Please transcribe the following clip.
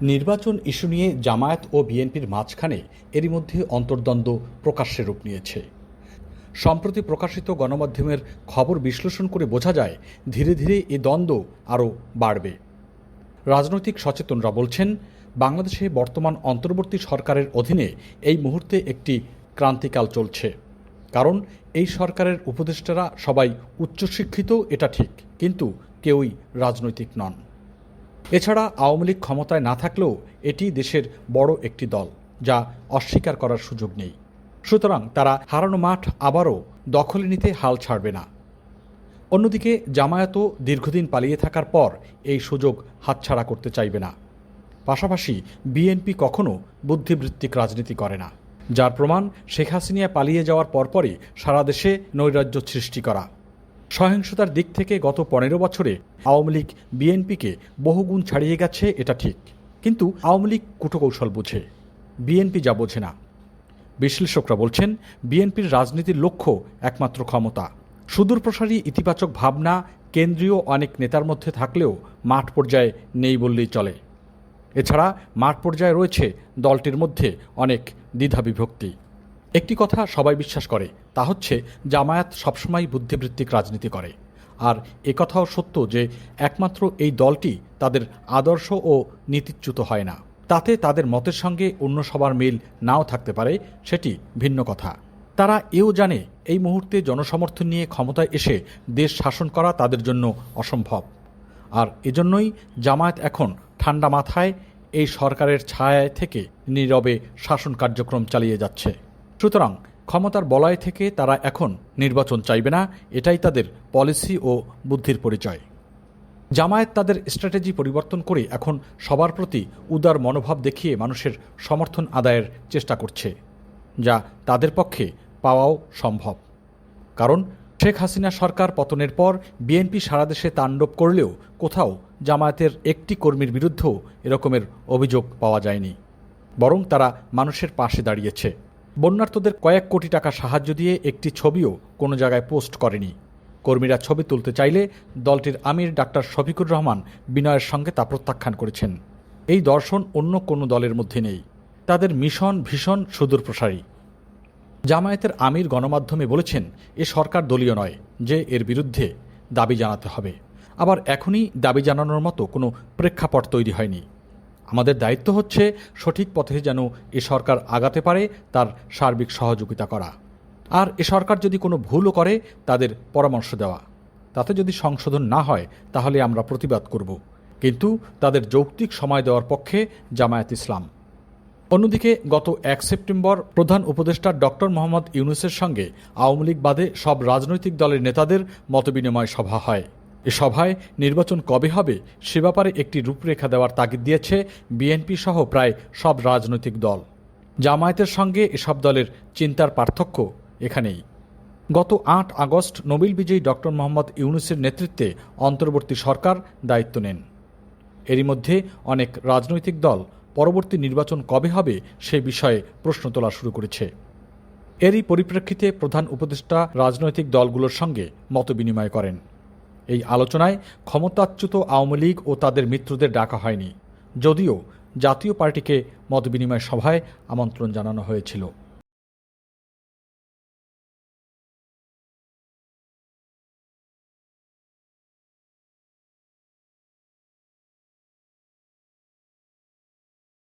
নির্বাচন ইস্যু নিয়ে জামায়াত ও বিএনপির মাঝখানে এরই মধ্যে অন্তর্দ্বন্দ্ব প্রকাশ্যে রূপ নিয়েছে। সম্প্রতি প্রকাশিত গণমাধ্যমের খবর বিশ্লেষণ করে বোঝা যায়, ধীরে ধীরে এ দ্বন্দ্ব আরও বাড়বে। রাজনৈতিক সচেতনরা বলছেন, বাংলাদেশে বর্তমান অন্তর্বর্তী সরকারের অধীনে এই মুহূর্তে একটি ক্রান্তিকাল চলছে। কারণ এই সরকারের উপদেষ্টারা সবাই উচ্চশিক্ষিত, এটা ঠিক, কিন্তু কেউই রাজনৈতিক নন। এছাড়া আওয়ামী লীগ ক্ষমতায় না থাকলেও এটি দেশের বড় একটি দল, যা অস্বীকার করার সুযোগ নেই। সুতরাং তারা হারানো মাঠ আবারও দখলে নিতে হাল ছাড়বে না। অন্যদিকে জামায়াতও দীর্ঘদিন পালিয়ে থাকার পর এই সুযোগ হাতছাড়া করতে চাইবে না। পাশাপাশি বিএনপি কখনো বুদ্ধিবৃত্তিক রাজনীতি করে না। যার প্রমাণ শেখ হাসিনা পালিয়ে যাওয়ার পরপরই সারা দেশে নৈরাজ্য সৃষ্টি করা। সহিংসতার দিক থেকে গত পনেরো বছরে আওয়ামী লীগ বিএনপিকে বহুগুণ ছাড়িয়ে গেছে, এটা ঠিক। কিন্তু আওয়ামী লীগ কুটকৌশল বুঝে, বিএনপি যা বোঝে না। বিশ্লেষকরা বলছেন, বিএনপির রাজনীতির লক্ষ্য একমাত্র ক্ষমতা। সুদূরপ্রসারী ইতিবাচক ভাবনা কেন্দ্রীয় অনেক নেতার মধ্যে থাকলেও মাঠ পর্যায়ে নেই বললেই চলে। এছাড়া মাঠ পর্যায়ে রয়েছে দলটির মধ্যে অনেক দ্বিধা বিভক্তি একটি কথা সবাই বিশ্বাস করে, তা হচ্ছে জামায়াত সবসময় বুদ্ধিবৃত্তিক রাজনীতি করে। আর একথাও সত্য যে একমাত্র এই দলটি তাদের আদর্শ ও নীতিচ্যুত হয় না। তাতে তাদের মতের সঙ্গে অন্য সবার মিল নাও থাকতে পারে, সেটি ভিন্ন কথা। তারা এও জানে, এই মুহূর্তে জনসমর্থন নিয়ে ক্ষমতায় এসে দেশ শাসন করা তাদের জন্য অসম্ভব। আর এজন্যই জামায়াত এখন ঠান্ডা মাথায় এই সরকারের ছায়ায় থেকে নীরবে শাসন কার্যক্রম চালিয়ে যাচ্ছে। সুতরাং ক্ষমতার বলয় থেকে তারা এখন নির্বাচন চাইবে না, এটাই তাদের পলিসি ও বুদ্ধির পরিচয়। জামায়াত তাদের স্ট্র্যাটেজি পরিবর্তন করে এখন সবার প্রতি উদার মনোভাব দেখিয়ে মানুষের সমর্থন আদায়ের চেষ্টা করছে, যা তাদের পক্ষে পাওয়াও সম্ভব। কারণ শেখ হাসিনা সরকার পতনের পর বিএনপি সারা দেশে তাণ্ডব করলেও কোথাও জামায়াতের একটি কর্মীর বিরুদ্ধেও এরকমের অভিযোগ পাওয়া যায়নি, বরং তারা মানুষের পাশে দাঁড়িয়েছে। বন্যার্থদের কয়েক কোটি টাকা সাহায্য দিয়ে একটি ছবিও কোনো জায়গায় পোস্ট করেনি। কর্মীরা ছবি তুলতে চাইলে দলটির আমির ডাক্তার শফিকুর রহমান বিনয়ের সঙ্গে তা প্রত্যাখ্যান করেছেন। এই দর্শন অন্য কোনো দলের মধ্যে নেই। তাদের মিশন, ভীষণ সুদূরপ্রসারী জামায়াতের আমির গণমাধ্যমে বলেছেন, এ সরকার দলীয় নয়, যে এর বিরুদ্ধে দাবি জানাতে হবে। আবার এখনই দাবি জানানোর মতো কোনো প্রেক্ষাপট তৈরি হয়নি। আমাদের দায়িত্ব হচ্ছে সঠিক পথে যেন এ সরকার আগাতে পারে তার সার্বিক সহযোগিতা করা। আর এ সরকার যদি কোনো ভুলও করে, তাদের পরামর্শ দেওয়া। তাতে যদি সংশোধন না হয়, তাহলে আমরা প্রতিবাদ করব। কিন্তু তাদের যৌক্তিক সময় দেওয়ার পক্ষে জামায়াত ইসলাম। অন্যদিকে গত এক সেপ্টেম্বর প্রধান উপদেষ্টা ডক্টর মোহাম্মদ ইউনুসের সঙ্গে আওয়ামী লীগ বাদে সব রাজনৈতিক দলের নেতাদের মতবিনিময় সভা হয়। এ সভায় নির্বাচন কবে হবে সে ব্যাপারে একটি রূপরেখা দেওয়ার তাগিদ দিয়েছে বিএনপি সহ প্রায় সব রাজনৈতিক দল। জামায়াতের সঙ্গে এসব দলের চিন্তার পার্থক্য এখানেই। গত আট আগস্ট নোবেল বিজয়ী ডক্টর মোহাম্মদ ইউনুসের নেতৃত্বে অন্তর্বর্তী সরকার দায়িত্ব নেন। এরই মধ্যে অনেক রাজনৈতিক দল পরবর্তী নির্বাচন কবে হবে সে বিষয়ে প্রশ্ন তোলা শুরু করেছে। এরই পরিপ্রেক্ষিতে প্রধান উপদেষ্টা রাজনৈতিক দলগুলোর সঙ্গে মতবিনিময় করেন। এই আলোচনায় ক্ষমতাচ্যুত আওয়ামী লীগ ও তাদের মিত্রদের ডাকা হয়নি, যদিও জাতীয় পার্টিকে মতবিনিময় সভায় আমন্ত্রণ জানানো হয়েছিল।